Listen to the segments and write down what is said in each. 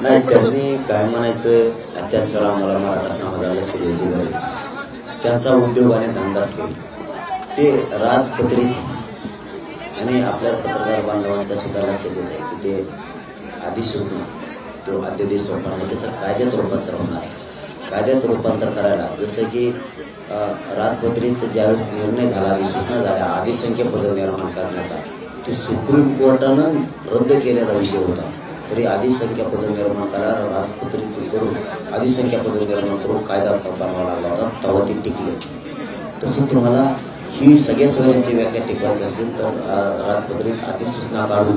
नाही त्यांनी काय म्हणायचं? त्यांच्यावर आम्हाला मराठा समाजाला लक्ष गरज त्यांचा उद्योग आणि धंदा असतील ते राजपत्रित आणि आपल्या पत्रकार बांधवांचा सुद्धा लक्ष देत आहे की ते आधी तो अध्यादेश सोपणार त्याचं कायद्यात रूपांतर होणार आहे. कायद्यात रूपांतर करायला जसं की राजपत्रित ज्यावेळेस निर्णय झाला अधिसूचना झाल्या अधिसंख्य पद निर्माण करण्याचा तो सुप्रीम कोर्टानं रद्द केलेला विषय होता. तरी अधिसंख्या पद निर्माण करायला राजपत्रित करून अधिसंख्या पद निर्माण करून कायदा बनवावा लागला होता तेव्हा ते टिकले. तसं तुम्हाला ही सगळ्या सगळ्यांची व्याख्या टिकवायची असेल तर राजपत्रित अधिसूचना काढून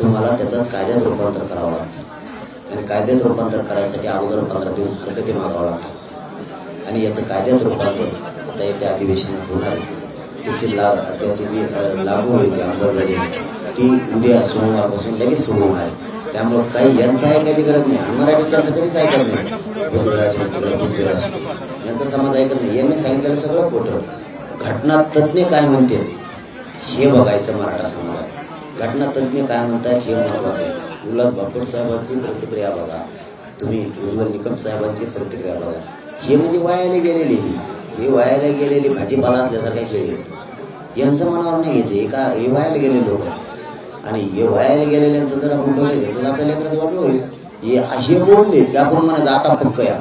तुम्हाला त्याचं कायद्यात रूपांतर करावं लागतं. आणि कायद्यात रूपांतर करायसाठी अगोदर पंधरा दिवस हरकती मागावं लागतात. आणि याचं कायद्यात रूपांतर आता येत्या अधिवेशनात होणार आहे. त्याची ला त्याची जी लागू होईल ती अंमलबजावणी ती उद्या सोमवारपासून लगेच सुरू होणार आहे. त्यामुळं काही यांचं ऐकायची गरज नाही. आणि मराठीत त्यांचं कधीच ऐकत नाही. यांचा समाज ऐकत नाही. यांनी सांगितलेलं सगळं खोटं. घटना तज्ज्ञ काय म्हणते हे बघायचं मराठा समाजात. घटना तज्ज्ञ काय म्हणतात हे महत्वाचं आहे. उल्हास बापट साहेबांची प्रतिक्रिया बघा. तुम्ही उज्ज्वल निकम साहेबांची प्रतिक्रिया बघा. हे म्हणजे वायाला गेलेली ही. हे वायाला गेलेली भाजीपाला असल्यासारखा खेळ यांचं मनावर नाही घ्यायचं. हे का हे वायाला गेलेले लोक. आणि हे व्हायला गेलेल्यांचं जर आपण डोळे घेतलं तर आपल्या लेकराचं वाटलं होईल. हे हे बोलले त्या आपण आता पक्क या.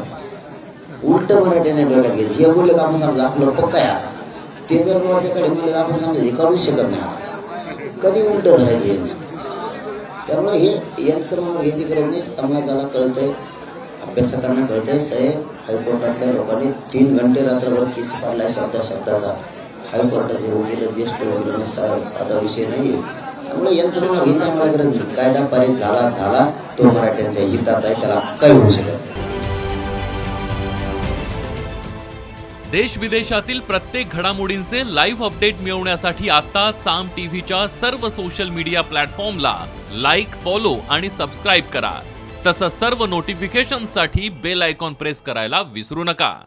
उलट मराठीने डोक्यात घ्यायचं. हे बोलले का आपण समजा आपलं पक्क या. ते जर मोर्चाकडे म्हणले आपण समजा हे काढूच शकत नाही कधी उलट धरायचं यांचं? त्यामुळे हे यांचं मग घ्यायची गरज नाही समाजाला कळतंय अभ्यासकांना कळतंय साहेब हायकोर्टातल्या लोकांनी तीन घंटे रात्रभर केस काढलाय शब्दा शब्दाचा हायकोर्टाचे वकील ज्येष्ठ वकील म्हणजे सा- साधा विषय नाही त्यामुळे यांचं मनावर घ्यायची आम्हाला गरज नाही कायदा पारित झाला झाला. तो मराठ्यांच्या हिताचा आहे त्याला काही होऊ शकत देश विदेशातील प्रत्येक घडामोडींचे लाईव्ह अपडेट मिळवण्यासाठी आता साम टीव्हीच्या सर्व सोशल मीडिया प्लॅटफॉर्मला लाईक फॉलो आणि सबस्क्राईब करा. तसंच सर्व नोटिफिकेशनसाठी बेल आयकॉन प्रेस करायला विसरू नका.